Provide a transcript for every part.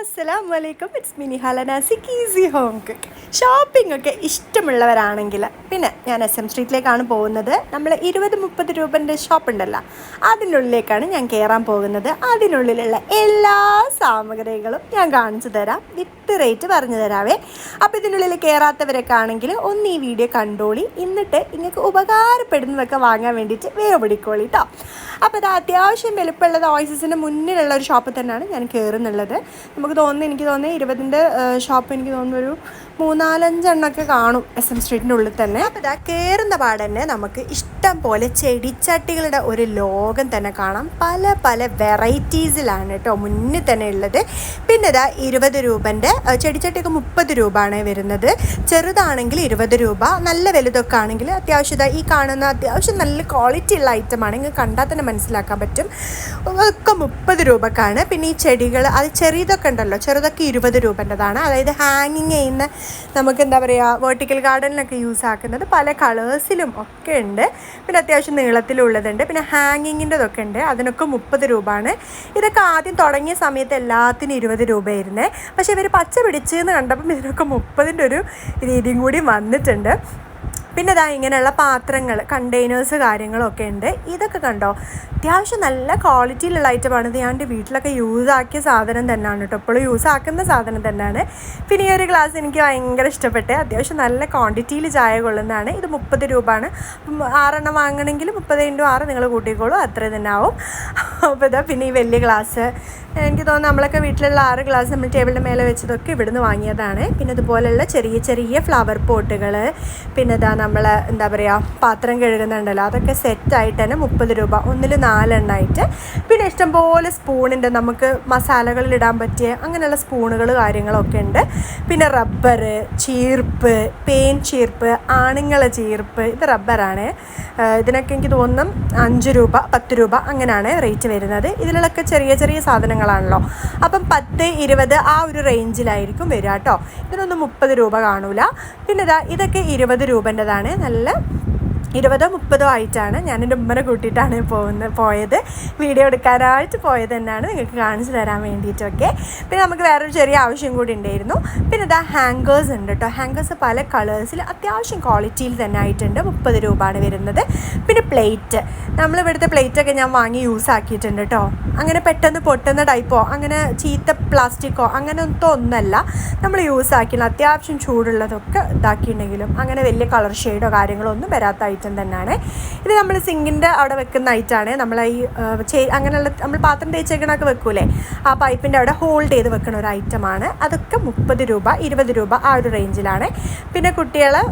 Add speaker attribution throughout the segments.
Speaker 1: അസ്സലാം വലൈക്കും ഇറ്റ്സ് മിനി ഹലനാസിക് ഈസി ഹോം കുക്ക് ഷോപ്പിംഗ് ഒക്കെ ഇഷ്ടമുള്ളവരാണെങ്കിൽ പിന്നെ ഞാൻ എസ് എം സ്ട്രീറ്റിലേക്കാണ് പോകുന്നത്. നമ്മൾ ഇരുപത് മുപ്പത് രൂപന്റെ ഷോപ്പ് ഉണ്ടല്ലോ അതിനുള്ളിലേക്കാണ് ഞാൻ കയറാൻ പോകുന്നത്. അതിനുള്ളിലുള്ള എല്ലാ സാമഗ്രികളും ഞാൻ കാണിച്ചു തരാം. വിത്ത് റേറ്റ് പറഞ്ഞു തരാവേ. അപ്പോൾ ഇതിനുള്ളിൽ കയറാത്തവരൊക്കെ ആണെങ്കിൽ ഒന്ന് ഈ വീഡിയോ കണ്ടോളി. എന്നിട്ട് നിങ്ങൾക്ക് ഉപകാരപ്പെടുന്നതൊക്കെ വാങ്ങാൻ വേണ്ടിയിട്ട് വേഗം പിടിക്കോളി കേട്ടോ അപ്പോൾ അത് അത്യാവശ്യം വലുപ്പമുള്ളത് ഓയിസസിന്റെ മുന്നിലുള്ള ഒരു ഷോപ്പിൽ തന്നെയാണ് ഞാൻ കയറുന്നുള്ളത് നമുക്ക് തോന്നുന്നു. എനിക്ക് തോന്നുന്നത് ഇരുപതിന്റെ ഷോപ്പ് എനിക്ക് തോന്നുന്നു ഒരു മൂന്നാലഞ്ചെണ്ണമൊക്കെ കാണും എസ് എം സ്ട്രീറ്റിന്റെ ഉള്ളിൽ തന്നെ. അപ്പോൾ ഇതാ കയറുന്ന പാടന്നെ നമുക്ക് ഇഷ്ടം പോലെ ചെടിച്ചട്ടികളുടെ ഒരു ലോകം തന്നെ കാണാം. പല പല വെറൈറ്റീസിലാണ് കേട്ടോ മുന്നിൽ തന്നെ ഉള്ളത്. പിന്നെ ഇതാ ഇരുപത് രൂപന്റെ ചെടിച്ചട്ടിയൊക്കെ മുപ്പത് രൂപയാണ് വരുന്നത്. ചെറുതാണെങ്കിൽ ഇരുപത് രൂപ നല്ല വലുതൊക്കെ ആണെങ്കിൽ അത്യാവശ്യം ഈ കാണുന്ന അത്യാവശ്യം നല്ല ക്വാളിറ്റി ഉള്ള ഐറ്റം ആണെങ്കിൽ കണ്ടാൽ തന്നെ മനസ്സിലാക്കാൻ പറ്റും. ഒക്കെ മുപ്പത് രൂപക്കാണ്. പിന്നെ ഈ ചെടികൾ അത് ചെറിയതൊക്കെ ഉണ്ടല്ലോ ചെറുതൊക്കെ ഇരുപത് രൂപന്റെതാണ് അതായത് ഹാങ്ങിങ് ചെയ്യുന്ന നമുക്ക് എന്താ പറയുക വേർട്ടിക്കൽ ഗാർഡനിലൊക്കെ യൂസ് ആക്കുന്നത് പല കളേഴ്സിലും ഒക്കെ ഉണ്ട്. പിന്നെ അത്യാവശ്യം നീളത്തിലുള്ളതുണ്ട്. പിന്നെ ഹാങ്ങിങ്ങിന്റെതൊക്കെ ഉണ്ട്. അതിനൊക്കെ മുപ്പത് രൂപയാണ്. ഇതൊക്കെ ആദ്യം തുടങ്ങിയ സമയത്ത് എല്ലാത്തിനും ഇരുപത് രൂപയായിരുന്നേ. പക്ഷേ ഇവർ പച്ച പിടിച്ചെന്ന് കണ്ടപ്പം ഇതിനൊക്കെ മുപ്പതിന്റെ ഒരു രീതിയും കൂടി വന്നിട്ടുണ്ട്. പിന്നെ ഇതാ ഇങ്ങനെയുള്ള പാത്രങ്ങൾ കണ്ടെയ്നേഴ്സ് കാര്യങ്ങളൊക്കെ ഉണ്ട്. ഇതൊക്കെ കണ്ടോ? അത്യാവശ്യം നല്ല ക്വാളിറ്റിയിലുള്ള ഐറ്റമാണ് ഇത് ഞാൻ എന്റെ വീട്ടിലൊക്കെ യൂസ് ആക്കിയ സാധനം തന്നെയാണ് കേട്ടോ ഇപ്പോഴും യൂസ് ആക്കുന്ന സാധനം തന്നെയാണ്. പിന്നെ ഈ ഒരു ഗ്ലാസ് എനിക്ക് ഭയങ്കര ഇഷ്ടപ്പെട്ട്. അത്യാവശ്യം നല്ല ക്വാണ്ടിറ്റിയിൽ ചായ കൊള്ളുന്നതാണ്. ഇത് മുപ്പത് രൂപയാണ്. ആറെണ്ണം വാങ്ങണമെങ്കിൽ മുപ്പത് ഇന്റു ആറ് നിങ്ങൾ കൂട്ടിക്കോളൂ. അത്ര തന്നെ ആവും. അപ്പോൾ ഇതാ പിന്നെ ഈ വലിയ ഗ്ലാസ് എനിക്ക് തോന്നുന്നു നമ്മളൊക്കെ വീട്ടിലുള്ള ആറ് ഗ്ലാസ് നമ്മൾ ടേബിളിന്റെ മേലെ വെച്ചതൊക്കെ ഇവിടുന്ന് വാങ്ങിയതാണ്. പിന്നെ ഇതുപോലെയുള്ള ചെറിയ ചെറിയ ഫ്ലവർ പോട്ടുകൾ പിന്നെ ഇതാ നമ്മൾ എന്താ പറയുക പാത്രം കഴുകുന്നുണ്ടല്ലോ അതൊക്കെ സെറ്റായിട്ട് തന്നെ മുപ്പത് രൂപ ഒന്നിൽ നാലെണ്ണമായിട്ട് പിന്നെ ഇഷ്ടംപോലെ സ്പൂണിന്റെ നമുക്ക് മസാലകളിൽ ഇടാൻ പറ്റിയ അങ്ങനെയുള്ള സ്പൂണുകൾ കാര്യങ്ങളൊക്കെ ഉണ്ട്. പിന്നെ റബ്ബർ ചീർപ്പ് പെയിൻ ചീർപ്പ് ആണുങ്ങളെ ചീർപ്പ് ഇത് റബ്ബറാണ് ഇതിനൊക്കെ എനിക്ക് തോന്നും അഞ്ച് രൂപ പത്ത് രൂപ അങ്ങനെയാണ് റേറ്റ് വരുന്നത്. ഇതിലൊക്കെ ചെറിയ ചെറിയ സാധനങ്ങളാണല്ലോ. അപ്പം പത്ത് ഇരുപത് ആ ഒരു റേഞ്ചിലായിരിക്കും വരിക കേട്ടോ. ഇതിനൊന്നും മുപ്പത് രൂപ കാണൂല. പിന്നെ ഇതാ ഇതൊക്കെ ഇരുപത് രൂപന്റെതാണ് നല്ല ഇരുപതോ മുപ്പതോ ആയിട്ടാണ് ഞാൻ എന്റെ ഉമ്മനെ കൂട്ടിയിട്ടാണ് പോകുന്നത് പോയത്. വീഡിയോ എടുക്കാനായിട്ട് പോയത് തന്നെയാണ്. നിങ്ങൾക്ക് കാണിച്ചു തരാൻ വേണ്ടിയിട്ടൊക്കെ. പിന്നെ നമുക്ക് വേറൊരു ചെറിയ ആവശ്യം കൂടി ഉണ്ടായിരുന്നു. പിന്നെ ഇതാ ഹാങ്കേഴ്സ് ഉണ്ട് കേട്ടോ ഹാങ്കേഴ്സ് പല കളേഴ്സിൽ അത്യാവശ്യം ക്വാളിറ്റിയിൽ തന്നെ ആയിട്ടുണ്ട്. മുപ്പത് രൂപയാണ് വരുന്നത്. പിന്നെ പ്ലേറ്റ് നമ്മളിവിടുത്തെ പ്ലേറ്റ് പ്ലേറ്റൊക്കെ ഞാൻ വാങ്ങി യൂസ് ആക്കിയിട്ടുണ്ട് കേട്ടോ അങ്ങനെ പെട്ടെന്ന് പൊട്ടുന്ന ടൈപ്പോ അങ്ങനെ ചീത്ത പ്ലാസ്റ്റിക്കോ അങ്ങനത്തെ ഒന്നല്ല. നമ്മൾ യൂസ് ആക്കിയില്ല അത്യാവശ്യം ചൂടുള്ളതൊക്കെ ഇതാക്കിയിട്ടുണ്ടെങ്കിലും അങ്ങനെ വലിയ കളർ ഷെയ്ഡോ കാര്യങ്ങളോ ഒന്നും വരാത്ത ഐറ്റം തന്നെയാണ്. ഇത് നമ്മൾ സിങ്കിന്റെ അവിടെ വെക്കുന്ന ഐറ്റാണ് നമ്മൾ ഈ ചേ അങ്ങനെയുള്ള നമ്മൾ പാത്രം തേച്ചേക്കണൊക്കെ വെക്കൂലേ? ആ പൈപ്പിന്റെ അവിടെ ഹോൾഡ് ചെയ്ത് വെക്കുന്ന ഒരു ഐറ്റമാണ് അതൊക്കെ മുപ്പത് രൂപ ഇരുപത് രൂപ ആ ഒരു റേഞ്ചിലാണ് പിന്നെ കുട്ടികളെ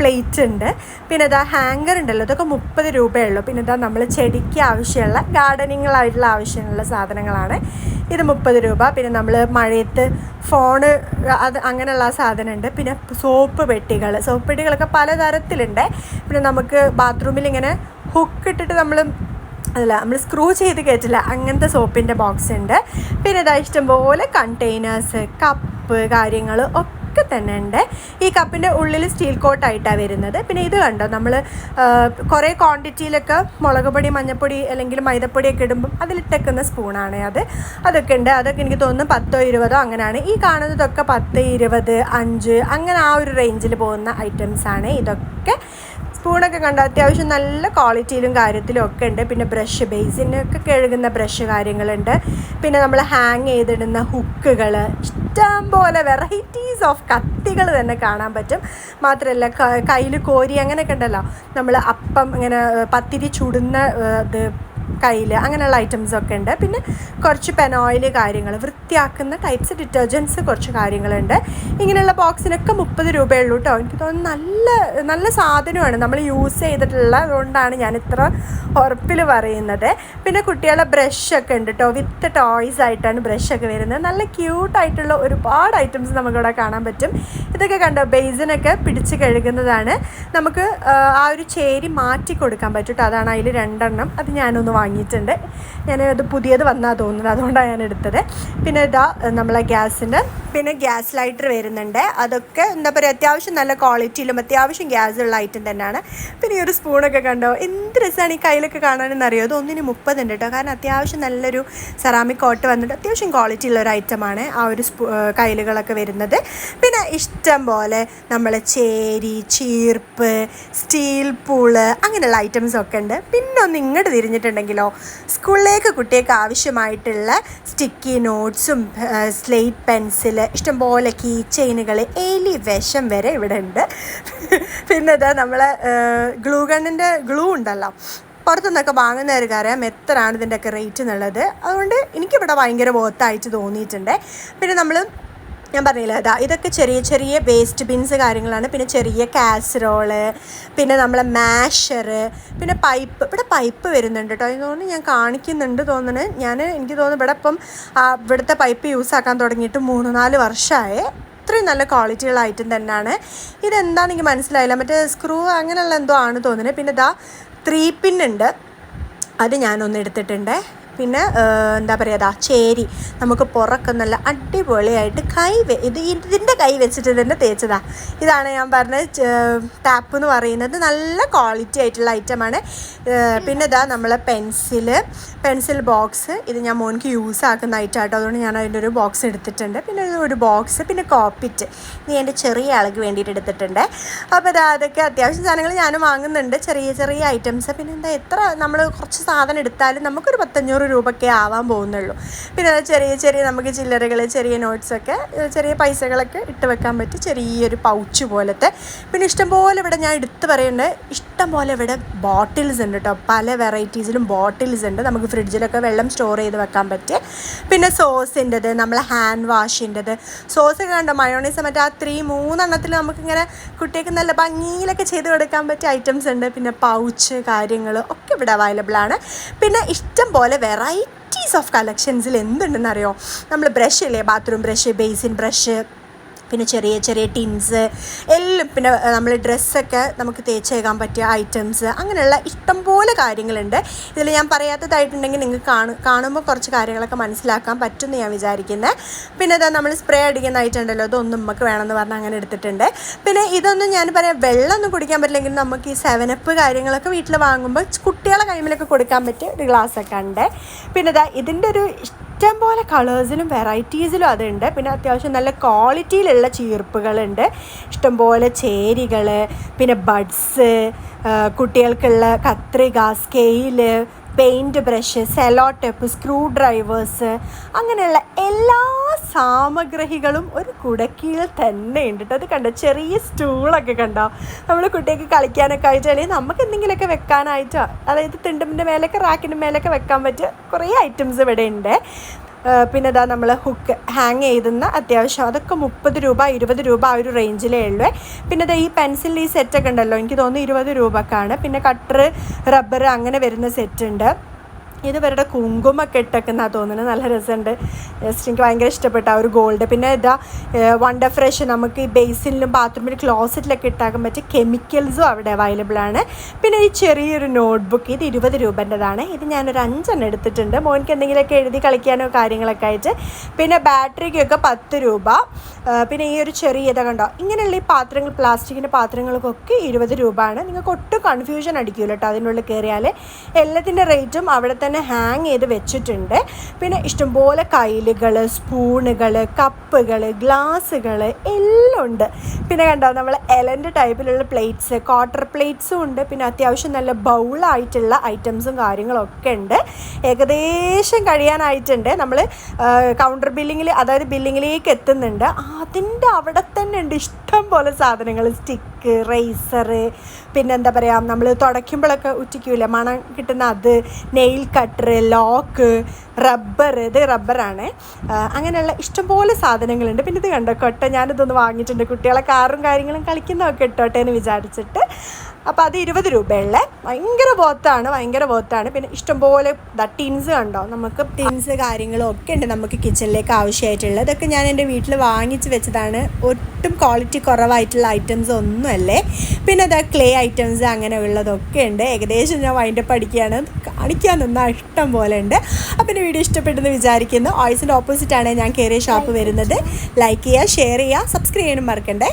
Speaker 1: പ്ലേറ്റ് ഉണ്ട്. പിന്നെ ഇതാ ഹാങ്കർ ഉണ്ടല്ലോ ഇതൊക്കെ മുപ്പത് രൂപയുള്ളൂ പിന്നെ ഇതാ നമ്മൾ ചെടിക്ക് ആവശ്യമുള്ള ഗാർഡനിങ്ങളായിട്ടുള്ള ആവശ്യമുള്ള സാധനങ്ങളാണ്. ഇത് മുപ്പത് രൂപ. പിന്നെ നമ്മൾ മഴയത്ത് ഫോണ് അത് അങ്ങനെയുള്ള സാധനമുണ്ട്. പിന്നെ സോപ്പ് പെട്ടികൾ സോപ്പ് പെട്ടികളൊക്കെ പലതരത്തിലുണ്ട്. പിന്നെ നമുക്ക് ബാത്റൂമിൽ ഇങ്ങനെ ഹുക്ക് ഇട്ടിട്ട് നമ്മൾ അല്ല നമ്മൾ സ്ക്രൂ ചെയ്ത് കയറ്റില്ല അങ്ങനത്തെ സോപ്പിന്റെ ബോക്സ് ഉണ്ട്. പിന്നെ ഇതാ ഇഷ്ടംപോലെ കണ്ടെയ്നേഴ്സ് കപ്പ് കാര്യങ്ങൾ ഒക്കെ ഒക്കെ തന്നെ ഉണ്ട് ഈ കപ്പിന്റെ ഉള്ളിൽ സ്റ്റീൽ കോട്ടായിട്ടാണ് വരുന്നത്. പിന്നെ ഇത് കണ്ടോ? നമ്മൾ കുറേ ക്വാണ്ടിറ്റിയിലൊക്കെ മുളക് പൊടി മഞ്ഞപ്പൊടി അല്ലെങ്കിൽ മൈദപ്പൊടിയൊക്കെ ഇടുമ്പം അതിലിട്ടേക്കുന്ന സ്പൂണാണ് അത്. അതൊക്കെ ഉണ്ട്. അതൊക്കെ എനിക്ക് തോന്നുന്നു പത്തോ ഇരുപതോ അങ്ങനെയാണ് ഈ കാണുന്നതൊക്കെ പത്ത് ഇരുപത് അഞ്ച് അങ്ങനെ ആ ഒരു റേഞ്ചിൽ പോകുന്ന ഐറ്റംസാണ് ഇതൊക്കെ. സ്പൂണൊക്കെ കണ്ട അത്യാവശ്യം നല്ല ക്വാളിറ്റിയിലും കാര്യത്തിലും ഒക്കെ ഉണ്ട്. പിന്നെ ബ്രഷ് ബേസിനൊക്കെ കഴുകുന്ന ബ്രഷ് കാര്യങ്ങളുണ്ട്. പിന്നെ നമ്മൾ ഹാങ് ചെയ്തിടുന്ന ഹുക്കുകൾ ഇഷ്ടം പോലെ വെറൈറ്റീസ് ഓഫ് കത്തികൾ തന്നെ കാണാൻ പറ്റും. മാത്രമല്ല കയ്യിൽ കോരി അങ്ങനെയൊക്കെ ഉണ്ടല്ലോ. നമ്മൾ അപ്പം ഇങ്ങനെ പത്തിരി ചുടുന്ന ഇത് കയ്യിൽ അങ്ങനെയുള്ള ഐറ്റംസ് ഒക്കെ ഉണ്ട്. പിന്നെ കുറച്ച് പെനോയിൽ കാര്യങ്ങൾ വൃത്തിയാക്കുന്ന ടൈപ്സ് ഡിറ്റർജൻസ് കുറച്ച് കാര്യങ്ങളുണ്ട്. ഇങ്ങനെയുള്ള ബോക്സിനൊക്കെ മുപ്പത് രൂപയുള്ളൂ കേട്ടോ എനിക്ക് തോന്നുന്നു നല്ല നല്ല സാധനമാണ് നമ്മൾ യൂസ് ചെയ്തിട്ടുള്ള അതുകൊണ്ടാണ് ഞാൻ ഇത്ര ഉറപ്പിൽ പറയുന്നത്. പിന്നെ കുട്ടികളുടെ ബ്രഷൊക്കെ ഉണ്ട് കേട്ടോ വിത്ത് ടോയ്സ് ആയിട്ടാണ് ബ്രഷൊക്കെ വരുന്നത്. നല്ല ക്യൂട്ടായിട്ടുള്ള ഒരുപാട് ഐറ്റംസ് നമുക്കിവിടെ കാണാൻ പറ്റും. ഇതൊക്കെ കണ്ടോ? ബേസിനൊക്കെ പിടിച്ച് കഴുകുന്നതാണ്. നമുക്ക് ആ ഒരു ചേരി മാറ്റി കൊടുക്കാൻ പറ്റും അതാണ് അതിൽ രണ്ടെണ്ണം. അത് ഞാനൊന്ന് വാങ്ങിയിട്ടുണ്ട്. ഞാൻ അത് പുതിയത് വന്നാൽ തോന്നുന്നത്. അതുകൊണ്ടാണ് ഞാൻ എടുത്തത്. പിന്നെ ഇതാ നമ്മളെ ഗ്യാസിന്റെ പിന്നെ ഗ്യാസ് ലൈറ്റർ വരുന്നുണ്ട്. അതൊക്കെ എന്താ പറയുക അത്യാവശ്യം നല്ല ക്വാളിറ്റിയിലും അത്യാവശ്യം ഗ്യാസ് ഉള്ള ഐറ്റം തന്നെയാണ്. പിന്നെ ഈ ഒരു സ്പൂണൊക്കെ കണ്ടോ എന്ത് രസമാണ് ഈ കയ്യിലൊക്കെ കാണാനെന്ന് അറിയോ അത് ഒന്നിന് മുപ്പതുണ്ട് കേട്ടോ. കാരണം അത്യാവശ്യം നല്ലൊരു സെറാമിക് കോട്ട് വന്നിട്ട് അത്യാവശ്യം ക്വാളിറ്റി ഉള്ള ഒരു ഐറ്റമാണ് ആ ഒരു സ്പൂ കയ്യിലുകളൊക്കെ വരുന്നത്. പിന്നെ ഇഷ്ടം പോലെ നമ്മൾ ചേരി ചീർപ്പ് സ്റ്റീൽ പൂൾ അങ്ങനെയുള്ള ഐറ്റംസ് ഒക്കെ ഉണ്ട്. പിന്നെ ഒന്ന് ഇങ്ങോട്ട് തിരിഞ്ഞിട്ടുണ്ടെങ്കിലോ സ്കൂളിലേക്ക് കുട്ടികൾക്ക് ആവശ്യമായിട്ടുള്ള സ്റ്റിക്കി നോട്ട്സും സ്ലേറ്റ് പെൻസിൽ ഇഷ്ടംപോലെ കീ ചെയിനുകൾ എലി വിഷം വരെ ഇവിടെ ഉണ്ട്. പിന്നെ ഇതാ നമ്മളെ ഗ്ലൂ ഗണ്ണിന്റെ ഗ്ലൂ ഉണ്ടല്ലോ. പുറത്തുനിന്നൊക്കെ വാങ്ങുന്നവർക്ക് അറിയാം എത്രയാണ് ഇതിന്റെയൊക്കെ റേറ്റ് എന്നുള്ളത്. അതുകൊണ്ട് എനിക്കിവിടെ ഭയങ്കര ബോത്തായിട്ട് തോന്നിയിട്ടുണ്ട്. പിന്നെ നമ്മൾ ഞാൻ പറഞ്ഞില്ല അതാ ഇതൊക്കെ ചെറിയ ചെറിയ വേസ്റ്റ് ബിൻസ് കാര്യങ്ങളാണ്. പിന്നെ ചെറിയ കാസറോൾ പിന്നെ നമ്മളെ മാഷർ പിന്നെ പൈപ്പ് ഇവിടെ പൈപ്പ് വരുന്നുണ്ട് കേട്ടോ എന്ന് തോന്നുന്നു ഞാൻ കാണിക്കുന്നുണ്ട് തോന്നുന്നു ഞാൻ എനിക്ക് തോന്നുന്നു ഇവിടെ ഇപ്പം ഇവിടുത്തെ പൈപ്പ് യൂസ് ആക്കാൻ തുടങ്ങിയിട്ട് മൂന്ന് നാല് വർഷമായി അത്രയും നല്ല ക്വാളിറ്റിയുള്ള ഐറ്റം തന്നെയാണ്. ഇതെന്താണെന്ന് എനിക്ക് മനസ്സിലായില്ല. മറ്റേ സ്ക്രൂ അങ്ങനെയുള്ള എന്തോ ആണ് തോന്നുന്നത് പിന്നെ ഇതാ ത്രീ പിന്നുണ്ട് അത് ഞാനൊന്ന് എടുത്തിട്ടുണ്ട്. പിന്നെ എന്താ പറയുക അതാ ചേരി. നമുക്ക് പുറക്കെ നല്ല അടിപൊളിയായിട്ട് കൈ ഇത് ഇതിന്റെ കൈ വെച്ചിട്ട് തന്നെ തേച്ചതാ. ഇതാണ് ഞാൻ പറഞ്ഞ ടാപ്പ് എന്ന് പറയുന്നത് നല്ല ക്വാളിറ്റി ആയിട്ടുള്ള ഐറ്റമാണ്. പിന്നെ ഇതാ നമ്മളെ പെൻസിൽ പെൻസിൽ ബോക്സ്. ഇത് ഞാൻ മോനിക്ക് യൂസ് ആക്കുന്ന ഐറ്റം ആട്ടോ അതുകൊണ്ട് ഞാൻ അതിന്റെ ഒരു ബോക്സ് എടുത്തിട്ടുണ്ട്. പിന്നെ ഒരു ബോക്സ് പിന്നെ കോപ്പിറ്റ്. നീ എന്റെ ചെറിയ ആൾക്ക് വേണ്ടിയിട്ട് എടുത്തിട്ടുണ്ട്. അപ്പോൾ ഇതാ അതൊക്കെ അത്യാവശ്യം സാധനങ്ങൾ ഞാനും വാങ്ങുന്നുണ്ട്. ചെറിയ ചെറിയ ഐറ്റംസ്. പിന്നെ എന്താ എത്ര നമ്മൾ കുറച്ച് സാധനം എടുത്താലും നമുക്കൊരു പത്തഞ്ഞൂറ് രൂപയ്ക്കേ ആവാൻ പോകുന്നുള്ളൂ. പിന്നെ ചെറിയ ചെറിയ നമുക്ക് ചില്ലറകൾ ചെറിയ നോട്ട്സൊക്കെ ചെറിയ പൈസകളൊക്കെ ഇട്ട് വെക്കാൻ പറ്റി ചെറിയൊരു പൗച്ച് പോലത്തെ. പിന്നെ ഇഷ്ടംപോലെ ഇവിടെ ഞാൻ എടുത്ത് പറയുന്നുണ്ട് ഇഷ്ടംപോലെ ഇവിടെ ബോട്ടിൽസ് ഉണ്ട് കേട്ടോ പല വെറൈറ്റീസിലും ബോട്ടിൽസ് ഉണ്ട്. നമുക്ക് ഫ്രിഡ്ജിലൊക്കെ വെള്ളം സ്റ്റോർ ചെയ്ത് വെക്കാൻ പറ്റിയ. പിന്നെ സോസിന്റെത് നമ്മളെ ഹാൻഡ് വാഷിന്റെത് സോസ് കണ്ടോ? മയോണൈസ് മറ്റേ ആ ത്രീ മൂന്നെണ്ണത്തിൽ നമുക്കിങ്ങനെ കുട്ടികൾക്ക് നല്ല ഭംഗിയിലൊക്കെ ചെയ്ത് കൊടുക്കാൻ പറ്റിയ ഐറ്റംസ് ഉണ്ട്. പിന്നെ പൗച്ച് കാര്യങ്ങൾ ഒക്കെ ഇവിടെ അവൈലബിൾ ആണ്. പിന്നെ ഇഷ്ടം പോലെ വെറൈറ്റീസ് ഓഫ് കളക്ഷൻസിൽ എന്തുണ്ടെന്നറിയോ നമ്മൾ ബ്രഷ് ഇല്ലേ ബാത്റൂം ബ്രഷ് ബേസിൻ ബ്രഷ് പിന്നെ ചെറിയ ചെറിയ ടിൻസ് എല്ലാം പിന്നെ നമ്മൾ ഡ്രസ്സൊക്കെ നമുക്ക് തേച്ചേക്കാൻ പറ്റിയ ഐറ്റംസ് അങ്ങനെയുള്ള ഇഷ്ടംപോലെ കാര്യങ്ങളുണ്ട്. ഇതിൽ ഞാൻ പറയാത്തതായിട്ടുണ്ടെങ്കിൽ നിങ്ങൾക്ക് കാണും കാണുമ്പോൾ കുറച്ച് കാര്യങ്ങളൊക്കെ മനസ്സിലാക്കാൻ പറ്റുമെന്ന് ഞാൻ വിചാരിക്കുന്നത് പിന്നെ ഇതാ നമ്മൾ സ്പ്രേ അടിക്കുന്ന ഐറ്റമുണ്ടല്ലോ ഇതൊന്നും നമുക്ക് വേണമെന്ന് പറഞ്ഞാൽ അങ്ങനെ എടുത്തിട്ടുണ്ട്. പിന്നെ ഇതൊന്നും ഞാൻ പറയാം വെള്ളമൊന്നും കുടിക്കാൻ പറ്റില്ലെങ്കിൽ നമുക്ക് ഈ സെവനപ്പ് കാര്യങ്ങളൊക്കെ വീട്ടിൽ വാങ്ങുമ്പോൾ കുട്ടികളെ കൈമിലൊക്കെ കൊടുക്കാൻ പറ്റിയ ഒരു ഗ്ലാസ്സൊക്കെ ഉണ്ട്. പിന്നെ ഇതാ ഇതിന്റെ ഒരു ഇഷ്ടം പോലെ കളേഴ്സിലും വെറൈറ്റീസിലും അതുണ്ട്. പിന്നെ അത്യാവശ്യം നല്ല ക്വാളിറ്റിയിലുള്ള ചീർപ്പുകളുണ്ട്. ഇഷ്ടംപോലെ ചേരികൾ പിന്നെ ബഡ്സ് കുട്ടികൾക്കുള്ള കത്രിക scale paint brush cello tape screwdrivers അങ്ങനെയുള്ള എല്ലാ സാമഗ്രഹികളും ഒരു കുടക്കീഴിൽ തന്നെ ഉണ്ട് കേട്ടോ. അത് കണ്ടോ? ചെറിയ സ്റ്റൂളൊക്കെ കണ്ടോ? നമ്മൾ കുട്ടിയൊക്കെ കളിക്കാനൊക്കെ ആയിട്ട് അല്ലെങ്കിൽ നമുക്ക് എന്തെങ്കിലുമൊക്കെ വെക്കാനായിട്ടോ അതായത് തിണ്ടുമിന്റെ മേലൊക്കെ റാക്കിന്റെ മേലൊക്കെ വെക്കാൻ പറ്റിയ കുറേ ഐറ്റംസ് ഇവിടെ ഉണ്ട്. പിന്നെ ഇതാ നമ്മൾ ഹുക്ക് ഹാങ് ചെയ്തുന്ന അത്യാവശ്യം അതൊക്കെ മുപ്പത് രൂപ ഇരുപത് രൂപ ആ ഒരു റേഞ്ചിലേ ഉള്ളൂ. പിന്നെ ഈ പെൻസിൽ ഈ സെറ്റൊക്കെ ഉണ്ടല്ലോ എനിക്ക് തോന്നുന്നു ഇരുപത് രൂപക്കാണ്. പിന്നെ കട്ടർ റബ്ബർ അങ്ങനെ വരുന്ന സെറ്റ് ഉണ്ട്. ഇത് ഇവരുടെ കുങ്കുമൊക്കെ ഇട്ടേക്കുന്ന തോന്നുന്നത് നല്ല രസമുണ്ട്. ജസ്റ്റ് എനിക്ക് ഭയങ്കര ഇഷ്ടപ്പെട്ട ആ ഒരു ഗോൾഡ് പിന്നെ ഇതാ വണ്ടർ ഫ്രഷ് നമുക്ക് ഈ ബേസിനിലും ബാത്റൂമിലും ക്ലോസറ്റിലൊക്കെ ഇട്ടാക്കാൻ പറ്റിയ കെമിക്കൽസും അവിടെ അവൈലബിൾ ആണ്. പിന്നെ ഈ ചെറിയൊരു നോട്ട്ബുക്ക് ഇത് ഇരുപത് രൂപന്റെതാണ്. ഇത് ഞാനൊരു അഞ്ചെണ്ണം എടുത്തിട്ടുണ്ട്. മോനിക്ക് എന്തെങ്കിലുമൊക്കെ എഴുതി കളിക്കാനോ കാര്യങ്ങളൊക്കെ ആയിട്ട്. പിന്നെ ബാറ്ററിക്കൊക്കെ പത്ത് രൂപ. പിന്നെ ഈ ഒരു ചെറിയ ഇതൊക്കെ ഉണ്ടോ ഇങ്ങനെയുള്ള ഈ പാത്രങ്ങൾ പ്ലാസ്റ്റിക്കിന്റെ പാത്രങ്ങൾക്കൊക്കെ ഇരുപത് രൂപയാണ്. നിങ്ങൾക്ക് ഒട്ടും കൺഫ്യൂഷൻ അടിക്കില്ല കേട്ടോ അതിനുള്ളിൽ കയറിയാൽ എല്ലാത്തിന്റെ റേറ്റും അവിടെ തന്നെ ഹാങ് ചെയ്ത് വെച്ചിട്ടുണ്ട്. പിന്നെ ഇഷ്ടംപോലെ കയ്യിലുകൾ സ്പൂണുകൾ കപ്പുകൾ ഗ്ലാസ്സുകൾ എല്ലാം ഉണ്ട്. പിന്നെ കണ്ടോ നമ്മൾ എലന്റെ ടൈപ്പിലുള്ള പ്ലേറ്റ്സ് ക്വാർട്ടർ പ്ലേറ്റ്സും ഉണ്ട്. പിന്നെ അത്യാവശ്യം നല്ല ബൗളായിട്ടുള്ള ഐറ്റംസും കാര്യങ്ങളൊക്കെ ഉണ്ട്. ഏകദേശം കഴിയാനായിട്ടുണ്ട്. നമ്മൾ കൗണ്ടർ ബില്ലിങ്ങിൽ അതായത് ബില്ലിങ്ങിലേക്ക് എത്തുന്നുണ്ട്. അതിന്റെ അവിടെ തന്നെ ഉണ്ട് ഇഷ്ടം പോലെ സാധനങ്ങൾ സ്റ്റിക്ക് റേസർ പിന്നെന്താ പറയുക നമ്മൾ തുടയ്ക്കുമ്പോഴൊക്കെ ഉച്ചയ്ക്കില്ല മണം കിട്ടുന്ന അത് നെയിൽ കട്ടർ ലോക്ക് റബ്ബർ ഇത് റബ്ബറാണ് അങ്ങനെയുള്ള ഇഷ്ടംപോലെ സാധനങ്ങളുണ്ട്. പിന്നെ ഇത് കണ്ടോ കൊട്ട ഞാനിതൊന്ന് വാങ്ങിയിട്ടുണ്ട്. കുട്ടികളെ കാറും കാര്യങ്ങളും കളിക്കുന്നതൊക്കെ ഇട്ടോട്ടെ എന്ന് വിചാരിച്ചിട്ട്. അപ്പോൾ അത് ഇരുപത് രൂപയുള്ള. ഭയങ്കര ബോത്താണ് ഭയങ്കര ബോത്താണ് പിന്നെ ഇഷ്ടംപോലെ ടിൻസ് കണ്ടോ? നമുക്ക് ടിൻസ് കാര്യങ്ങളും ഒക്കെ ഉണ്ട് നമുക്ക് കിച്ചണിലേക്ക് ആവശ്യമായിട്ടുള്ളത്. ഇതൊക്കെ ഞാൻ എന്റെ വീട്ടിൽ വാങ്ങിച്ച് വെച്ചതാണ്. ഒട്ടും ക്വാളിറ്റി കുറവായിട്ടുള്ള ഐറ്റംസ് ഒന്നുമല്ലേ പിന്നെ അതാ ക്ലേ ഐറ്റംസ് അങ്ങനെ ഉള്ളതൊക്കെ ഉണ്ട്. ഏകദേശം ഞാൻ വൈൻഡപ്പ് അടിക്കുകയാണ്. കാണിക്കാൻ നിന്നാൽ ഇഷ്ടം പോലെ ഉണ്ട്. അപ്പം എന്റെ വീഡിയോ ഇഷ്ടപ്പെട്ടെന്ന് വിചാരിക്കുന്നു. ഓയിസിന്റെ ഓപ്പോസിറ്റാണ് ഞാൻ കയറിയ ഷോപ്പ് വരുന്നത്. ലൈക്ക് ചെയ്യുക ഷെയർ ചെയ്യുക സബ്സ്ക്രൈബ് ചെയ്യാനും മറക്കണ്ടേ.